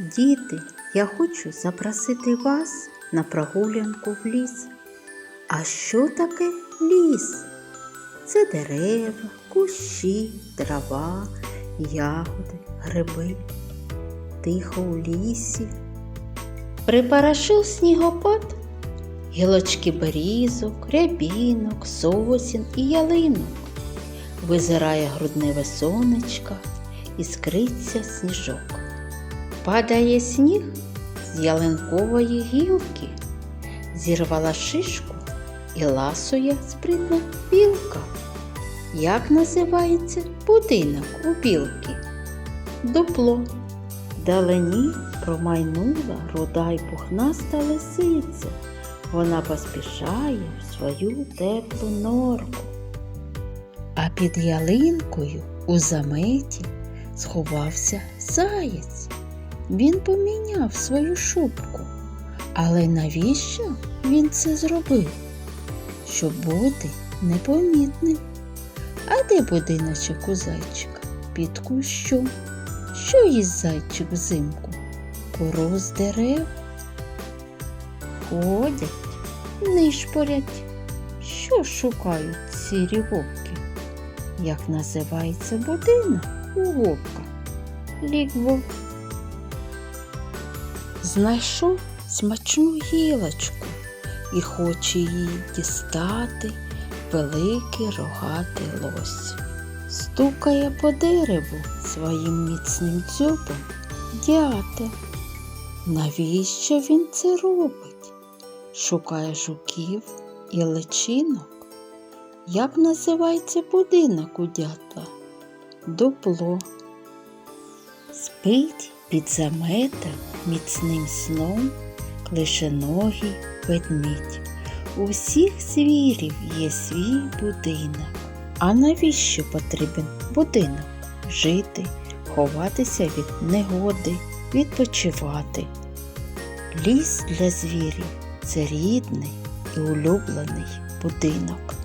Діти, я хочу запросити вас на прогулянку в ліс. А що таке ліс? Це дерева, кущі, трава, ягоди, гриби. Тихо у лісі. Припорошив снігопад, гілочки берізок, рябінок, сосін і ялинок. Визирає грудневе сонечко, іскриться сніжок. Падає сніг з ялинкової гілки, зірвала шишку і ласує спритна білка. Як називається будинок у білки? Дупло. Вдалині промайнула руда й пухнаста лисиця. Вона поспішає в свою теплу норку. А під ялинкою у заметі сховався заєць. Він поміняв свою шубку. Але навіщо він це зробив? Щоб бути непомітним. А де будиночок у зайчика? Під кущом. Що їсть зайчик взимку? Кору з дерев. Ходять, нишпорять. Що шукають сірі вовки? Як називається будинок у вовка? Лігво. Знайшов смачну гілочку і хоче її дістати великий рогатий лось. Стукає по дереву своїм міцним дзьобом дятел. Навіщо він це робить? Шукає жуків і личинок. Як називається будинок у дятла? Дупло. Спить під заметом міцним сном клишеногий ведмідь. У всіх звірів є свій будинок. А навіщо потрібен будинок? Жити, ховатися від негоди, відпочивати. Ліс для звірів це рідний і улюблений будинок.